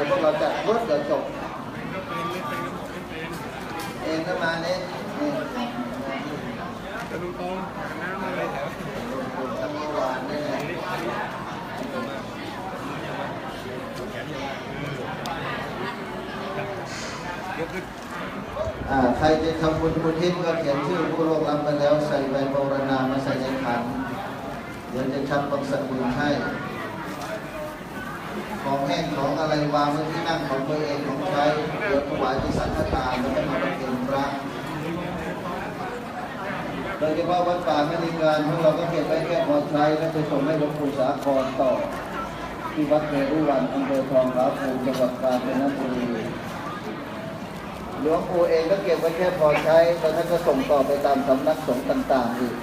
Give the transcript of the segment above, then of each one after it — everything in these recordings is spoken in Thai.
ดี๋ยวพวกเราจะรถเดี๋ยวจบเองก็มาเนี่ยนี่จะดูตรงน้ำอะไรแถวทำเมื่อวานนี่ยกขึ้นอ่าใครจะทำบุญบุญทิศก็เขียนชื่อผู้ร่วงรับไปแล้วใส่ใบโบรณามาใส่ในขันเดี๋ยวจะชักบังสกุลให้ ของแห้งของอะไรวางไว้ที่นั่งของตัวเองของใช้เดี๋ยวถวายที่สังฆทานแล้วก็มาเประเคนพระโดยเฉพาะวัดป่าไม่มีงานพวกเราก็เก็บไว้แค่พอใช้แล้วจะส่งให้หลวงปู่สาครต่อ ที่วัดเมรุวันอำเภอทองผาภูมิจังหวัดกาญจนบุรีหลวงปู่เองก็เก็บไว้แค่พอใช้แล้วท่านก็ส่งต่อไปตามสำนักสงฆ์ต่าง ๆ อีก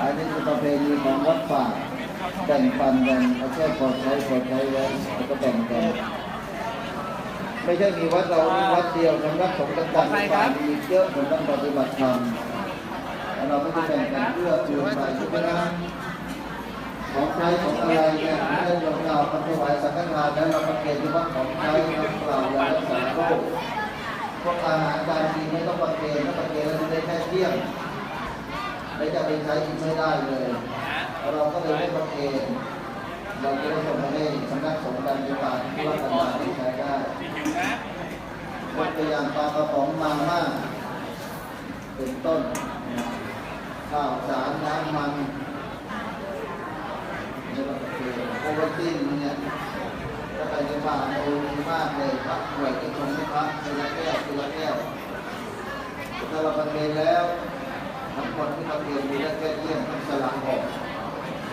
อันนี้คือประเพณีของวัดป่า แบ่งปันกันเอาแค่พอใช้พอใช้ไว้แล้วก็แบ่งกัน ไม่ใช่มีวัดเรามีวัดเดียวสำนักสงฆ์ต่างๆต่างๆมีเยอะเหมือนกันปฏิบัติธรรมแล้วเราไม่ได้แบ่งกันเพื่อเพื่อไปใช่ไหมนะของใช้ของอะไรเนี่ยไม่ได้ลงเราทำถวายสังฆทานแล้วเราประเคนที่ว่าของใช้น้ำเปล่ายารักษาโรคพวกอาหารการกินไม่ต้องประเคนถ้าประเคนแล้วจะได้แค่เที่ยงไม่จะไปใช้กินไม่ได้เลย เราก็เลยไม่ประเคนเราจะได้ส่งให้สำนักสงฆ์การปฏิบัติที่ว่าต่างๆที่ใช้ได้ยกตัวอย่างปลากระป๋องมาม่าเป็นต้นข้าวสารน้ำมันนี่ก็คือโอวัลตินเนี่ยถ้าไปในบ้านโอ้ดีมากเลยพระหน่วยที่ชงให้พระทีละแก้วทีละแก้วถ้าเราประเคนแล้วทั้งหมดที่เราเรียนมีได้แค่เยี่ยมต้งสลักออก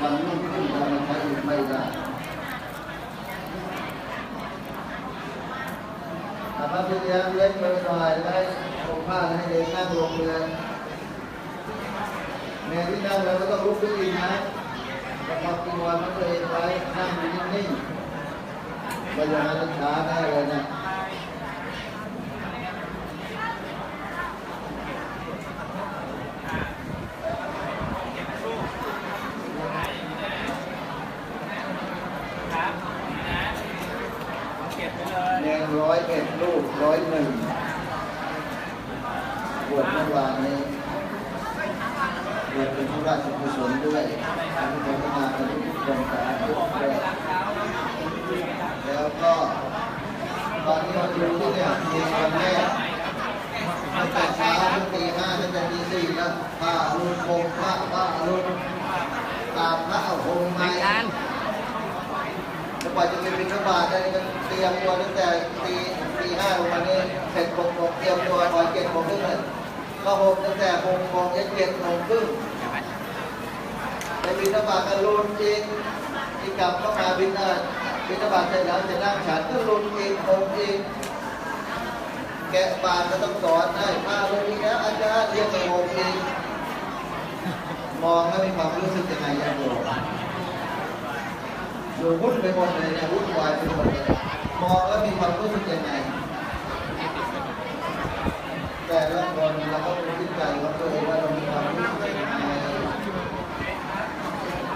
มันนุ่มขึ้นแล้วมันใช้อีกไม่ได้อาพระพิญญาเล่นมือหน่อยได้ผมผ้าให้เด็กนั่งลงเลยแม่ที่นั่งแล้วก็ต้องลุกขึ้นอีกนะประกอบกิวมันตัวเองไว้นั่งนิ่งๆก็อย่างนั้นช้าได้เลยนะ เก็บไปเลย แนงร้อยเอ็ดลูกร้อยหนึ่งบ วชเมื่อวานนี้บวชเป็นพระราชกุศลด้วยทำให้พัฒนาเป็นทุกคนสาธุด้วยแล้วก็ตอนที่เราดูที่เนี่ยมีวันแรกตั้งแต่เช้าถึงตีห้าตั้งแต่ตีสี่แล้วป้าลุนคงพระป้าลุนตามพระเอาคงไม้แล้วกว่าจะไปบินบาตได้ก็เตรียมตัวตั้งแต่ตีตีห้าวันนี้เสร็จหกโมงเตรียมตัวตอนเจ็ดโมงครึ่งเลย ก็หกตั้งแต่หกโมงเย็นเจ็ดโมงครึ่งไปบินบาตกันลุนจริงที่กลับเข้ามาบินเออบินบาตเสร็จแล้วจะนั่งฉันก็ลุนเอีกโมงอีกแกะบาตก็ต้องสอนให้พาลงอีกแล้วอาจารย์เรียกไปโมงอีกมองแล้วมีความรู้สึกยังไงยังอยู่ดูวุ่นไปหมดเลยเนี่ยวุ่นวายไปหมดเลยมองแล้วมีความรู้สึกยังไงแต่ละ เราก็รู้ที่ใจว่าตัวเองว่าเรามีความรู้สึกยังไง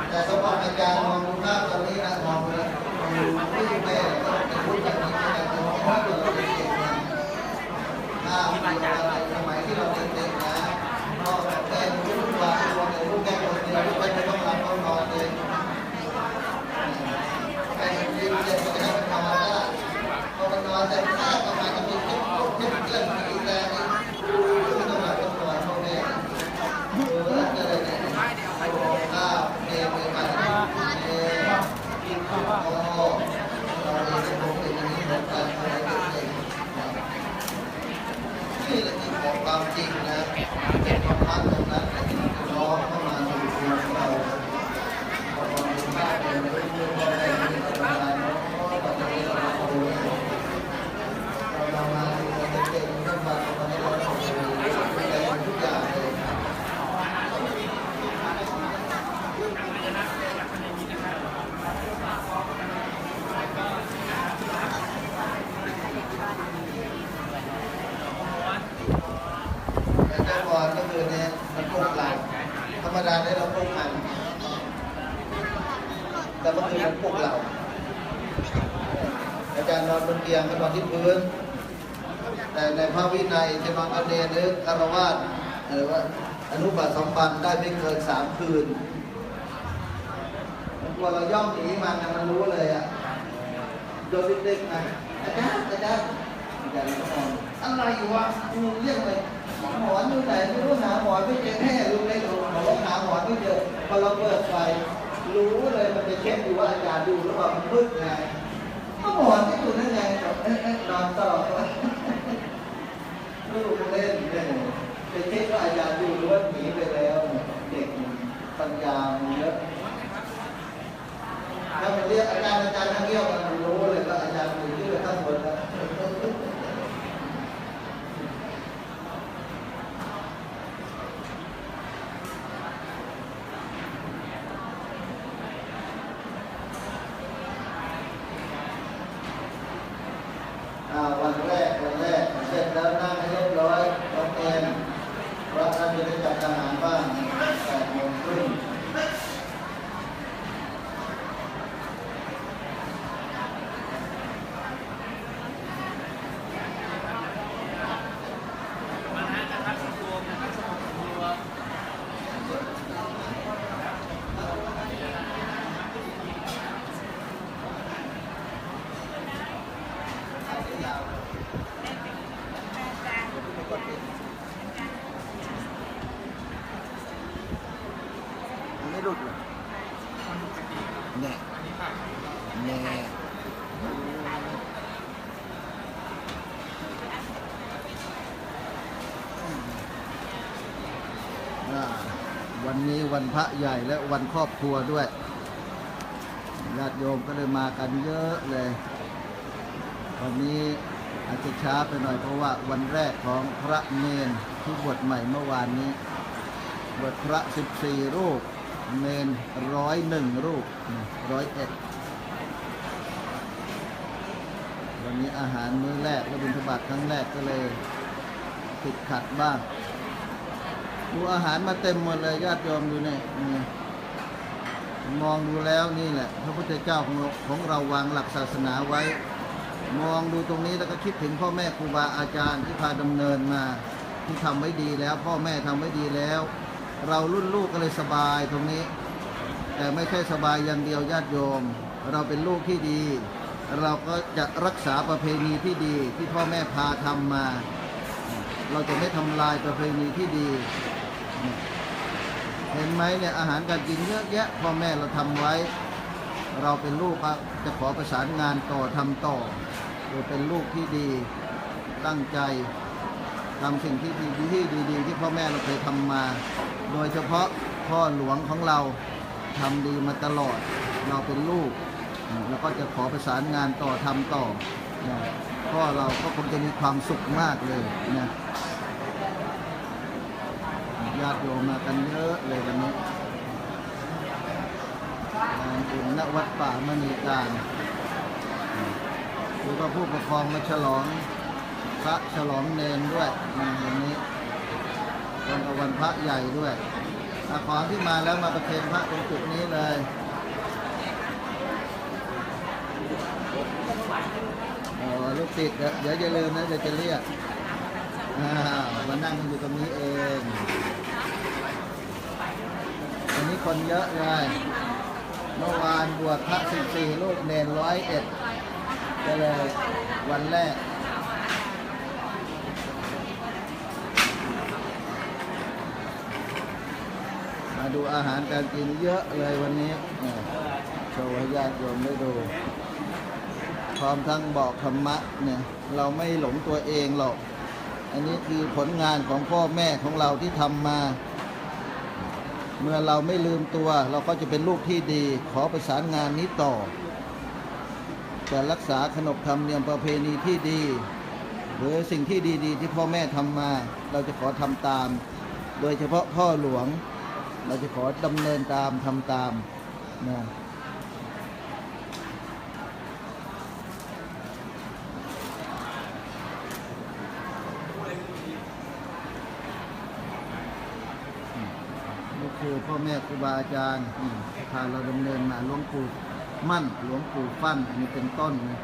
แต่สำหรับอาจารย์มองดูภาพตอนนี้นะมองเลยมองดูผู้แม่ก็จะพูดอย่างนี้นะแต่มองว่าเราเด็กนะภาพอะไรสมัยที่เราเด็กๆนะพ่อกับแม่วุ่นวายตัวเนี่ยลูกแก่คนเดียวลูกแก่ไม่ต้องรับต้องนอนเลยไอ้ยืนเจ็ก็จะเป็นธรรมดาพอมันอนเสร็จข้าวประมาณจะมีคิดปุ๊บคิดเรื่องมีแต่นี่ไม่ต้องหลับต้องนอนพ่อแม่เออจะได้เนี่ยข้าวเมย์ไปมาเมย์กินข้าวโอ้ตอนนี้ผมเป็นอย่างนี้เหมือนกันอะไรเด็กๆนี่แหละที่ของความจริงนะเป็นความรักตรงนั้นที่น้องเข้ามาสู่ตัวเรา แต่ก่อนก็คือเนี่ยมันพวกเราธรรมดาเนี่ยเราพวกมัน แต่เมื่อคืนมันพวกเรา อาจารย์นอนบนเตียงก็นอนที่พื้น แต่ในพระวินัยจะนอนกันเนรหรือคารวาสหรือว่าอนุบาตสองปันได้ไม่เกินสามคืนมันกลัวเราย่องหนีมันนะมันรู้เลยอะ โดนเด็กๆนะอาจารย์อาจารย์อาจารย์ก็มองอะไรวะกูเรียกไปหมอนอยู่ไหนไม่รู้หาหมอนไม่เจอแค่ลูกเล็กหมอหาหมอนไม่เจอพอเราเปิดไฟรู้เลยมันจะเช็คดูว่าอาจารย์ดูหรือเปล่ามันมืดไงก็หมอนที่อยู่นั่นไงนอนต่อลูกเล่นเนี่ยไปเช็คว่าอาจารย์ดูหรือว่าหนีไปแล้วเด็กปัญญาเยอะถ้ามันเรียกอาจารย์อาจารย์ทั้งเยี่ยวมันรู้เลยว่าอาจารย์ อยู่ที่ข้างบนแล้วอ่าวันแรกวันแรกเสร็จแล้วนั่งให้เรียบร้อยตรงเอนเพราะท่านจะได้จัดอาหารบ้างแปดโมงครึ่ง ไม่หลุดหรอแน่แน่อ่า วันพระใหญ่และวันครอบครัวด้วยญาติโยมก็เลยมากันเยอะเลยวันนี้อาจจะช้าไปหน่อยเพราะว่าวันแรกของพระเนนที่บวชใหม่เมื่อวานนี้บวชพระ 14 รูป เนนร้อยหนึ่งรูปร้อยเอ็ดวันนี้อาหารมื้อแรกและบิณฑบาตครั้งแรกก็เลยติดขัดบ้าง ดูอาหารมาเต็มหมดเลยญาติโยมดูเนี่ยมองดูแล้วนี่แหละพระพุทธเจ้าของเราของเราวางหลักศาสนาไว้ มองดูตรงนี้แล้วก็คิดถึงพ่อแม่ครูบาอาจารย์ที่พาดำเนินมาที่ทำไว้ดีแล้ว พ่อแม่ทำไว้ดีแล้ว เรารุ่นลูกก็เลยสบายตรงนี้ แต่ไม่ใช่สบายอย่างเดียวญาติโยม เราเป็นลูกที่ดี เราก็จะรักษาประเพณีที่ดีที่พ่อแม่พาทำมา เราจะไม่ทำลายประเพณีที่ดี เห็นไหมเนี่ยอาหารการกินเยอะแยะพ่อแม่เราทำไว้ เราเป็นลูกก็จะขอประสานงานต่อทำต่อเราเป็นลูกที่ดีตั้งใจทำสิ่งที่ดีที่ดี ๆ ที่พ่อแม่เราเคยทำมา โดยเฉพาะพ่อหลวงของเราทำดีมาตลอด เราเป็นลูก แล้วก็จะขอประสานงานต่อทำต่อ นะพ่อเราก็คงจะมีความสุขมากเลยนะญาติโยมมากันเยอะเลยวันนี้งานบุญณวัดป่ามณีการแล้วก็ผู้ปกครองมาฉลองพระฉลองเนนด้วยนะวันนี้ตรงกับวันพระใหญ่ด้วยอาของที่มาแล้วมาประเคนพระตรงจุดนี้เลยโอ้ลู กติดเดี๋ยวเดี๋ยวจะลืมนะเดี๋ยวจะเรียกวมานั่งกันอยู่ตรงนี้เองวันนี้คนเยอะเลย เมื่อวานบวชพระสิบสี่รูปเนนร้อยเอ็ดก็เลยวันแรกมาดูอาหารการกินเยอะเลยวันนี้โชว์ให้ญาติโยมได้ดู พร้อมทั้งบอกธรรมะเนี่ยเราไม่หลงตัวเองหรอก อันนี้คือผลงานของพ่อแม่ของเราที่ทำมา เมื่อเราไม่ลืมตัว เราก็จะเป็นลูกที่ดี ขอประสานงานนี้ต่อ จะรักษาขนบธรรมเนียมประเพณีที่ดี หรือสิ่งที่ดีๆ ที่พ่อแม่ทำมา เราจะขอทำตาม โดยเฉพาะพ่อหลวง เราจะขอดำเนินตามทำตามนะ นี่พ่อแม่ครูบาอาจารย์พาเราดำเนินมาหลวงปู่มั่นหลวงปู่ฟั่นอันนี้เป็นต้นนะ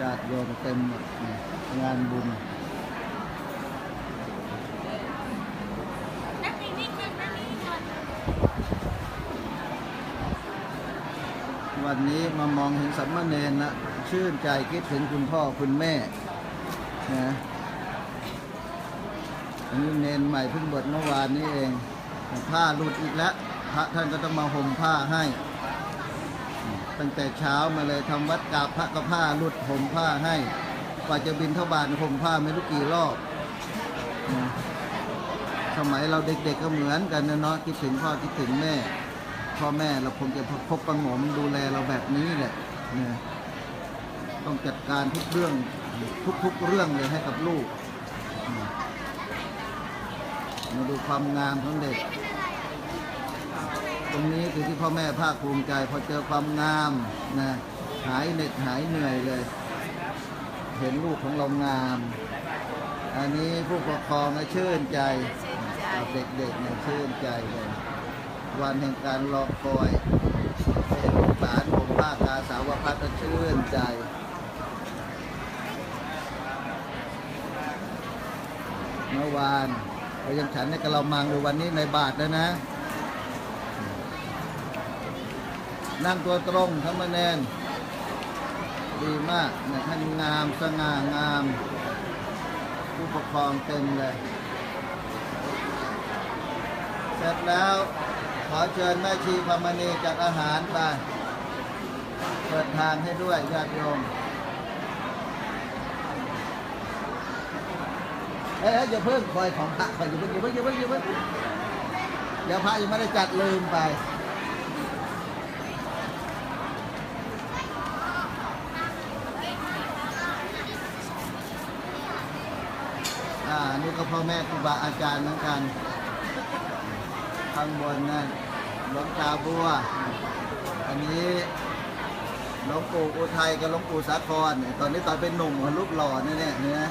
ญาติโยมเต็มหมดนะงานบุญ นั่งนิ่งๆนั่งนิ่งๆก่อน วันนี้มามองเห็นสัมมาเนนนะชื่นใจคิดถึงคุณพ่อคุณแม่นะอันนี้เนนใหม่เพิ่งบวชเมื่อวานนี้เอง ผ้าหลุดอีกแล้วพระท่านก็ต้องมาห่มผ้าให้ ตั้งแต่เช้ามาเลยทำวัดกราบพระก็ผ้าหลุดห่มผ้าให้กว่าจะบินเท่าบาทห่มผ้าไม่รู้กี่รอบนะ สมัยเราเด็กๆก็เหมือนกันนะเนาะคิดถึงพ่อคิดถึงแม่ พ่อแม่เราคงจะพบประหงมดูแลเราแบบนี้แหละนะต้องจัดการทุกเรื่องทุกๆเรื่องเลยให้กับลูกมาดูความงามของเด็ก ตรงนี้คือที่พ่อแม่ภาคภูมิใจ พอเจอความงามนะหายเหน็ดหายเหนื่อยเลย เห็นลูกของเรางาม อันนี้ผู้ปกครองก็ชื่นใจ กับเด็กๆเนี่ยชื่นใจเลยวันแห่งการรอคอยเห็นลูกหลานผมภาคาสาวพัฒน์ก็ชื่นใจเมื่อวานเรายังฉันในกะเรามังดูวันนี้ในบาทแล้วนะ นั่งตัวตรงทั้งมาแนน ดีมากนะท่านงามสง่างาม ผู้ปกครองเต็มเลย ร็จแล้ว ขอเชิญแม่ชีพมณีจัดอาหารไปเปิดทางให้ด้วยญาติโยมเอ้ยเอ้ยอย่าเพิ่งคอยของพระคอยอย่าเพิ่งอย่าเพิ่งอย่าเพิ่งอย่าเพิ่งเดี๋ยวพระยังไม่ได้จัดลืมไปอ่าอันนี่ก็พ่อแม่ครูบาอาจารย์เหมือนกัน ข้างบนนั่นหลวงตาบัว อันนี้หลวงปู่อุทัยกับหลวงปู่สาครเนี่ยตอนนี้ตอนเป็นหนุ่มกับรูปหล่อนี่เนี่ยเนี่ย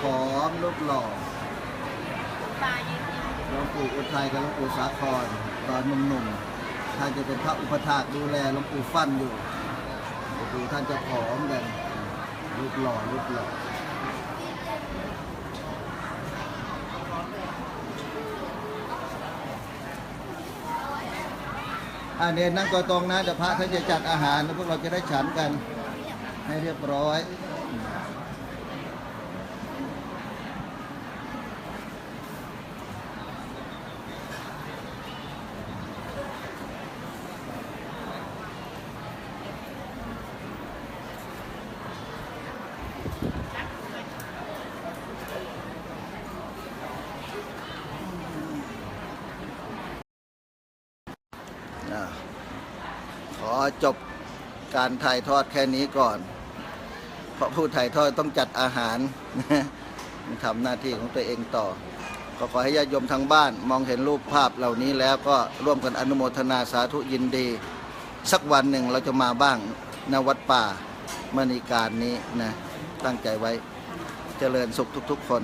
ผอมรูปหล่อหลวงปู่อุทัยกับหลวงปู่สาคร ตอนหนุ่มๆท่านจะเป็นพระอุปถากดูแลหลวงปู่ฟั่นอยู่ดูท่านจะผอมกันรูปหล่อรูปหล่อ อ่าเนี่ยนั่งตัวตรงนะเดี๋ยวพระท่านจะจัดอาหารแล้วพวกเราจะได้ฉันกัน ให้เรียบร้อย อ่าขอจบ การถ่ายทอดแค่นี้ก่อน เพราะผู้ถ่ายทอดต้องจัดอาหารทำหน้าที่ของตัวเองต่อ ก็ขอให้ญาติโยมทางบ้าน มองเห็นรูปภาพเหล่านี้แล้วก็ร่วมกันอนุโมทนาสาธุยินดี สักวันหนึ่งเราจะมาบ้างณวัดป่ามณีการนี้นะตั้งใจไว้เจริญสุขทุกๆคน